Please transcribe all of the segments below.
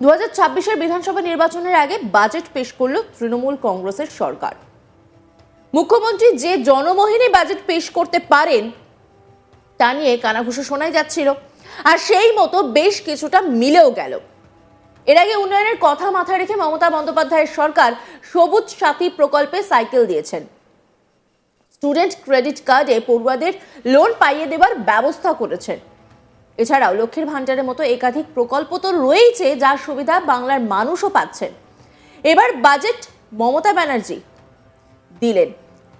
দু হাজার বিধানসভা নির্বাচনের আগে বাজেট পেশ করল তৃণমূল কংগ্রেসের সরকার। মুখ্যমন্ত্রী যে জনমোহিনী বাজেট পেশ করতে পারেন, তা নিয়ে কানাঘুষো শোনাই যাচ্ছিল। আর সেই মতো বেশ কিছুটা মিলেও গেল। এর আগে উন্নয়নের কথা মাথায় রেখে মমতা বন্দ্যোপাধ্যায়ের সরকার সবুজ সাথী প্রকল্পে সাইকেল দিয়েছেন। স্টুডেন্ট ক্রেডিট কার্ডে পড়ুয়াদের লোন পাইয়ে দেওয়ার ব্যবস্থা করেছেন। এছাড়াও লক্ষ্মীর ভাণ্ডারের মতো একাধিক প্রকল্প তো রয়েছে যার সুবিধা বাংলার মানুষও পাচ্ছেন এবার বাজেট মমতা ব্যানার্জি দিলেন।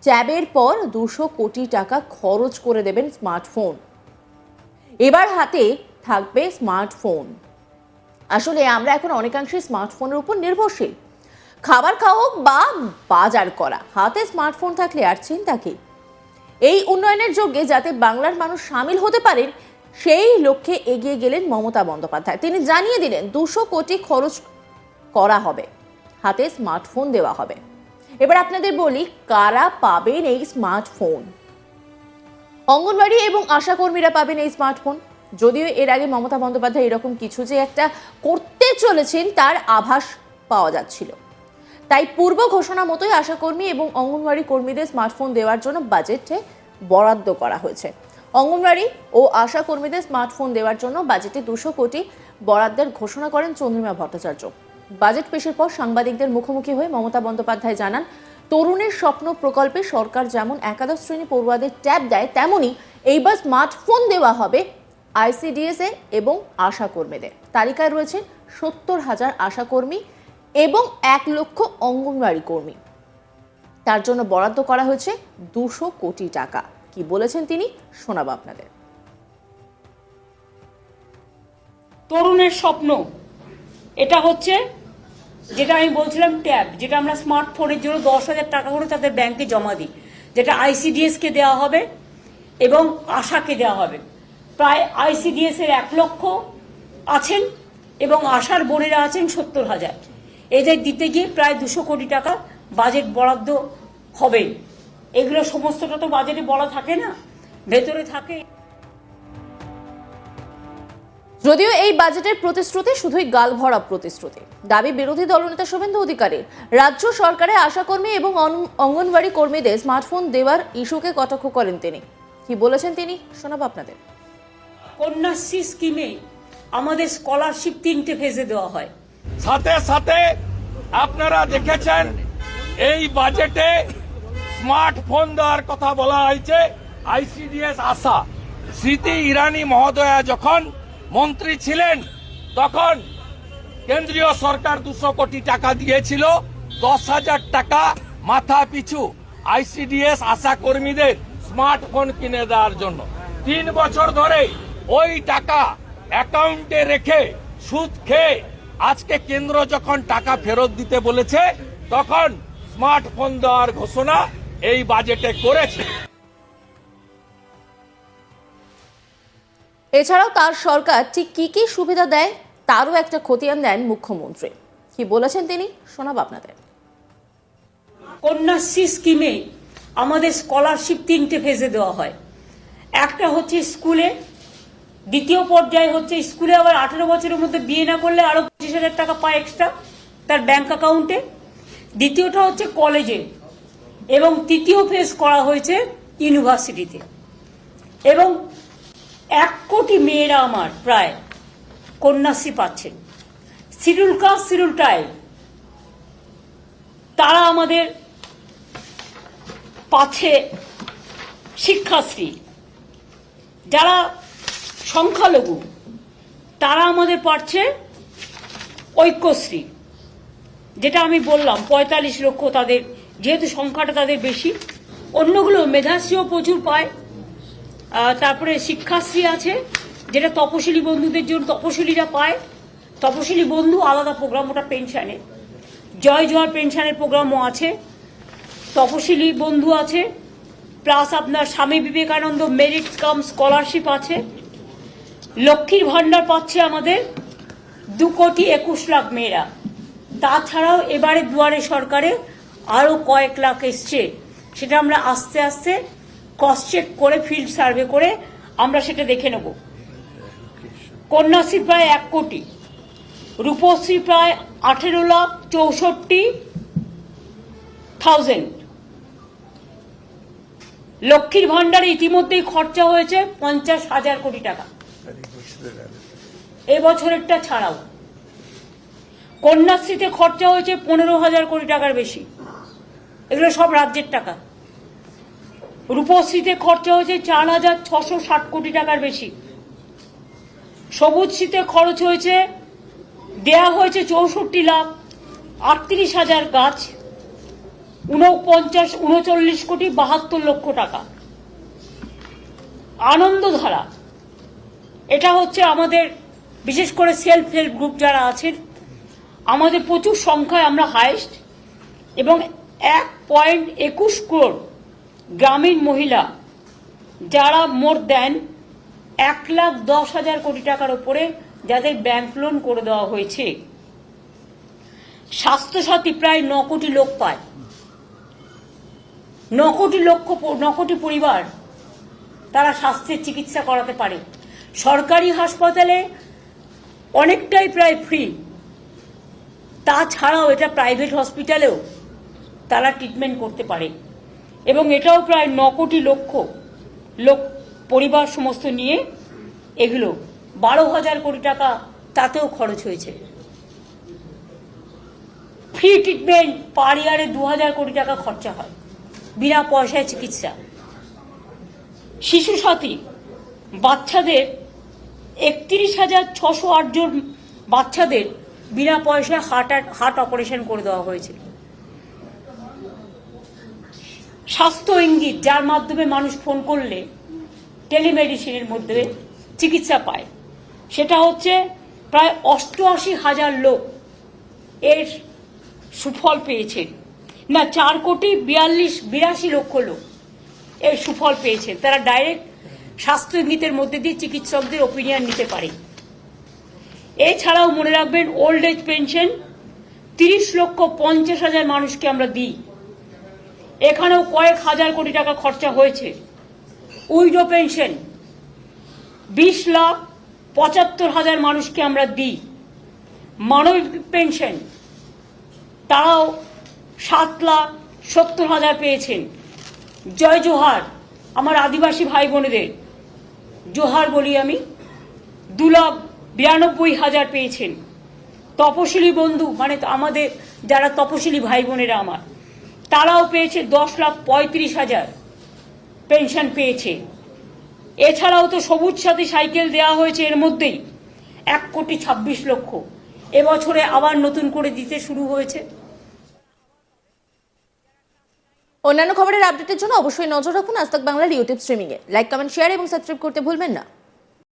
ট্যাবের পর দুশো কোটি টাকা খরচ করে দেবেন স্মার্টফোন। এবার হাতে থাকবে স্মার্টফোন। আসলে আমরা এখন অনেকাংশে স্মার্টফোনের উপর নির্ভরশীল। খাবার খাওয়া বা বাজার করা। হাতে স্মার্টফোন থাকলে আর চিন্তা কি? এই উন্নয়নের যোগ্যে যাতে বাংলার মানুষ সামিল হতে পারেন সেই লক্ষ্যে এগিয়ে গেলেন মমতা বন্দ্যোপাধ্যায়। তিনি জানিয়ে দিলেন, দুশো কোটি খরচ করা হবে, হাতে স্মার্টফোন দেওয়া হবে। এবার আপনাদের বলি, কারা পাবেন এই স্মার্টফোন? অঙ্গনওয়াড়ি এবং আশাকর্মীরা পাবেন এই স্মার্টফোন। যদিও এর আগে মমতা বন্দ্যোপাধ্যায় এরকম কিছু যে একটা করতে চলেছেন, তার আভাস পাওয়া যাচ্ছিল। তাই পূর্ব ঘোষণা মতোই আশাকর্মী এবং অঙ্গনওয়াড়ি কর্মীদের স্মার্টফোন দেওয়ার জন্য বাজেটে বরাদ্দ করা হয়েছে। অঙ্গনওয়াড়ি ও আশা কর্মীদের স্মার্টফোন দেওয়ার জন্য বাজেটে দুশো কোটি বরাদ্দের ঘোষণা করেন চন্দ্রিমা ভট্টাচার্য। বাজেট পেশের পর সাংবাদিকদের মুখোমুখি হয়ে মমতা বন্দ্যোপাধ্যায় জানান, তরুণের স্বপ্ন প্রকল্পে সরকার যেমন একাদশ শ্রেণি পড়ুয়াদের ট্যাব দেয় তেমনই এইবার স্মার্টফোন দেওয়া হবে আইসিডিএসএ এবং আশা কর্মীদের। তালিকায় রয়েছে সত্তর হাজার আশাকর্মী এবং এক লক্ষ অঙ্গনওয়াড়ি কর্মী। তার জন্য বরাদ্দ করা হয়েছে দুশো কোটি টাকা। কি বলেছেন তিনি, শোনাবো আপনাদের। তরুণের স্বপ্ন। এটা হচ্ছে যেটা আমি বলছিলাম ট্যাব, যেটা আমরা স্মার্টফোনের জন্য দশ হাজার টাকা করে তাদের ব্যাংকে জমা দিই, যেটা আইসিডিএস কে দেওয়া হবে এবং আশাকে দেওয়া হবে। প্রায় আইসিডিএস এর এক লক্ষ আছেন এবং আশার বোনেরা আছেন সত্তর হাজার। এদের দিতে গিয়ে প্রায় দুশো কোটি টাকা বাজেট বরাদ্দ হবে। এগুলো সমস্তটা তো বাজেটে বলা থাকে না। ভেতরে থাকে। যদিও এই বাজেটের প্রতিশ্রুতি শুধুই গালভরা প্রতিশ্রুতি। দাবি বিরোধী দলনেতা শুভেন্দু অধিকারীর রাজ্য সরকারের আশাকর্মী এবং অন- অঙ্গনওয়াড়ি কর্মীদের স্মার্টফোন দেওয়ার ইস্যুকে কটাক্ষ করেন তিনি। কি বলেছেন তিনি? শোনাবো আপনাদের। কন্যাশ্রী স্কিমে আমাদের স্কলারশিপ তিনটে ফেজে দেওয়া হয়। সাথে সাথে আপনারা দেখেছেন এই বাজেটে স্মার্টফোন দেওয়ার কথা বলা হয়েছে, আইসিডিএস আশা। স্মৃতি ইরানি মহোদয়া যখন মন্ত্রী ছিলেন, তখন কেন্দ্রীয় সরকার দুশো কোটি টাকা দিয়েছিল, দশ হাজার টাকা মাথা পিছু আইসিডিএস আশা কর্মীদের স্মার্টফোন কিনে দেওয়ার জন্য। তিন বছর ধরে ওই টাকা অ্যাকাউন্টে রেখে সুদ খেয়ে আজকে কেন্দ্র যখন টাকা ফেরত দিতে বলেছে, তখন স্মার্টফোন দেওয়ার ঘোষণা এই বাজেটে করেছে। এছাড়াও তার সরকার ঠিক কি কি সুবিধা দেয় তারও একটা খতিয়ান দেন মুখ্যমন্ত্রী। কি বলেছেন তিনি শোনাবো আপনাদের। কন্যাশ্রী স্কিমে আমাদের স্কলারশিপ তিনটে ফেজে দেওয়া হয়। একটা হচ্ছে স্কুলে দ্বিতীয় পর্যায়ে হচ্ছে স্কুলে আবার আঠেরো বছরের মধ্যে বিয়ে না করলে আরও পঁচিশ হাজার টাকা পায় এক্সট্রা তার ব্যাংক অ্যাকাউন্টে দ্বিতীয়টা হচ্ছে কলেজে এবং তৃতীয় ফেজ করা হয়েছে ইউনিভার্সিটিতে এবং এক কোটি মেয়েরা আমার প্রায় কন্যাশ্রী পাচ্ছেন। শিডিউল কাস্ট, শিডিউল ট্রাইব, তারা আমাদের পাচ্ছে শিক্ষাশ্রী। যারা সংখ্যালঘু, তারা আমাদের পাচ্ছে ঐক্যশ্রী। যেটা আমি বললাম, পঁয়তাল্লিশ লক্ষ তাদের যেহেতু সংখ্যাটা তাদের বেশি, অন্যগুলো মেধাশ্রীও প্রচুর পায়। তারপরে শিক্ষাশ্রী আছে, যেটা তপশিলি বন্ধুদের জন্য তপশিলীরা পায়। তপশিলি বন্ধু আলাদা প্রোগ্রাম ওটা পেনশনে জয় জোয়ার পেনশনের প্রোগ্রামও আছে। তপশিলি বন্ধু আছে। প্লাস আপনার Swami Vivekananda merit cum scholarship আছে। লক্ষ্মীর ভাণ্ডার পাচ্ছে আমাদের দু কোটি একুশ লাখ মেয়েরা। তাছাড়াও এবারে দুয়ারে সরকারে আরও কয়েক লাখ এসছে, সেটা আমরা আস্তে আস্তে ক্রস চেক করে ফিল্ড সার্ভে করে আমরা সেটা দেখে নেব। কন্যাশ্রী প্রায় এক কোটি, রূপশ্রী প্রায় আঠেরো লাখ চৌষট্টি থাউজেন্ড লক্ষ্মীর ভাণ্ডারে ইতিমধ্যেই খরচা হয়েছে পঞ্চাশ হাজার কোটি টাকা। এবছরেরটা ছাড়াও, কন্যাশ্রীতে খরচা হয়েছে পনেরো হাজার কোটি টাকার বেশি। এগুলো সব রাজ্যের টাকা। রূপশ্রীতে খরচা হয়েছে চার হাজার ছশো ষাট কোটি টাকার বেশি। সবুজশ্রীতে খরচ হয়েছে, দেয়া হয়েছে চৌষট্টি লাখ আটত্রিশ হাজার গাছ, উনপঞ্চাশ, উনচল্লিশ কোটি বাহাত্তর লক্ষ টাকা। আনন্দধারা, এটা হচ্ছে আমাদের, বিশেষ করে সেলফ হেল্প গ্রুপ যারা আছেন, আমাদের প্রচুর সংখ্যায় আমরা হায়েস্ট এবং এক পয়েন্ট একুশ ক্রোড় গ্রামীণ মহিলা যারা মোর দেন এক লাখ দশ হাজার কোটি টাকার ওপরে যাদের ব্যাংক লোন করে দেওয়া হয়েছে। স্বাস্থ্যসাথী প্রায় ন কোটি লোক পায়। ন কোটি লক্ষ ন কোটি পরিবার তারা স্বাস্থ্যের চিকিৎসা করাতে পারে। সরকারি হাসপাতালে অনেকটাই প্রায় ফ্রি তাছাড়াও এটা প্রাইভেট হসপিটালেও তারা ট্রিটমেন্ট করতে পারে। এবং এটাও প্রায় ন কোটি লক্ষ লোক পরিবার সমস্ত নিয়ে এগুলো বারো হাজার কোটি টাকা তাতেও খরচ হয়েছে। ফ্রি ট্রিটমেন্ট পার ইয়ারে দু হাজার কোটি টাকা খরচা হয়। বিনা পয়সায় চিকিৎসা। শিশু সাথী বাচ্চাদের একত্রিশ হাজার ছশো জন বাচ্চাদের বিনা পয়সায় হার্ট হার্ট অপারেশন করে দেওয়া হয়েছে। স্বাস্থ্য ইঙ্গিত যার মাধ্যমে মানুষ ফোন করলে টেলিমেডিসিনের মধ্যে চিকিৎসা পায়। সেটা হচ্ছে প্রায় অষ্টআশি হাজার লোক এর সুফল পেয়েছেন। না, চার কোটি বিয়াল্লিশ, বিরাশি লক্ষ লোক এর সুফল পেয়েছে তারা ডাইরেক্ট স্বাস্থ্য ইঙ্গিতের মধ্যে দিয়ে চিকিৎসকদের ওপিনিয়ন নিতে পারে। এছাড়াও মনে রাখবেন ওল্ড এজ পেনশন তিরিশ লক্ষ পঞ্চাশ হাজার মানুষকে আমরা দিই। এখানেও কয়েক হাজার কোটি টাকা খরচা হয়েছে। Widow pension. বিশ লাখ পঁচাত্তর হাজার মানুষকে আমরা দিই। মানবিক পেনশন। তারাও সাত লাখ সত্তর হাজার পেয়েছেন। জয় জোহার, আমার আদিবাসী ভাই বোনেদের। জোহার বলি আমি, দু লাখ বিরানব্বই হাজার পেয়েছেন। তপশিলি বন্ধু মানে আমাদের যারা তপশিলি ভাই বোনেরা আমার। তারাও পেয়েছে দশ লাখ পঁয়ত্রিশ হাজার পেনশন পেয়েছে। এছাড়াও তো সবুজ সাথী সাইকেল দেওয়া হয়েছে এর মধ্যেই এক কোটি ছাব্বিশ লক্ষ। এবছরে আবার নতুন করে দিতে শুরু হয়েছে। অন্যান্য খবরের আপডেটের জন্য অবশ্যই নজর রাখুন আজ বাংলার ইউটিউব স্ট্রিমিংয়ে লাইক কমেন্ট শেয়ার এবং সাবস্ক্রাইব করতে ভুলবেন না।